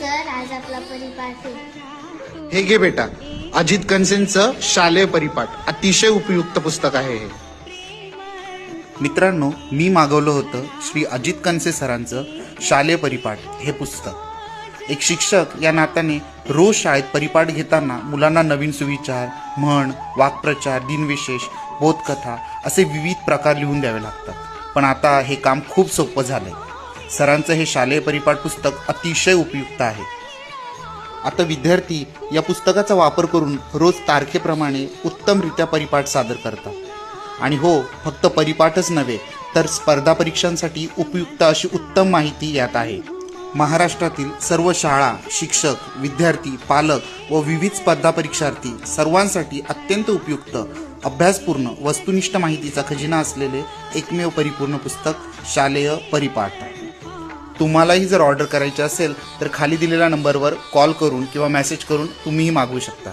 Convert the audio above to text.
Sir आज आपला परिपाठ हे घे बेटा. अजित कनसेंचं शालेय परिपाठ. अतिशय उपयुक्त पुस्तक आहे हे. मित्रांनो मी मागवलं होतं श्री अजित कनसे सरांचं शालेय परिपाठ हे पुस्तक. एक शिक्षक या नात्याने रोज शाळेत परिपाठ घेताना मुलांना नवीन सुविचार म्हण वाक्प्रचार दिनविशेष बोधकथा असे विविध प्रकार लिहून द्यावे लागतात. पण आता हे काम खूप सोपं झालंय. सरांचं हे शालेय परिपाठ पुस्तक अतिशय उपयुक्त आहे. आता विद्यार्थी या पुस्तकाचा वापर करून रोज तारखेप्रमाणे उत्तमरित्या परिपाठ सादर करतात. आणि हो फक्त परिपाठच नव्हे तर स्पर्धा परीक्षांसाठी उपयुक्त अशी उत्तम माहिती यात आहे. महाराष्ट्रातील सर्व शाळा शिक्षक विद्यार्थी पालक व विविध स्पर्धा परीक्षार्थी सर्वांसाठी अत्यंत उपयुक्त अभ्यासपूर्ण वस्तुनिष्ठ माहितीचा खजिना असलेले एकमेव परिपूर्ण पुस्तक शालेय परिपाठ. तुम्हालाही जर ऑर्डर करायची असेल तर खाली दिलेल्या नंबरवर कॉल करून किंवा मेसेज करून तुम्हीही मागवू शकता.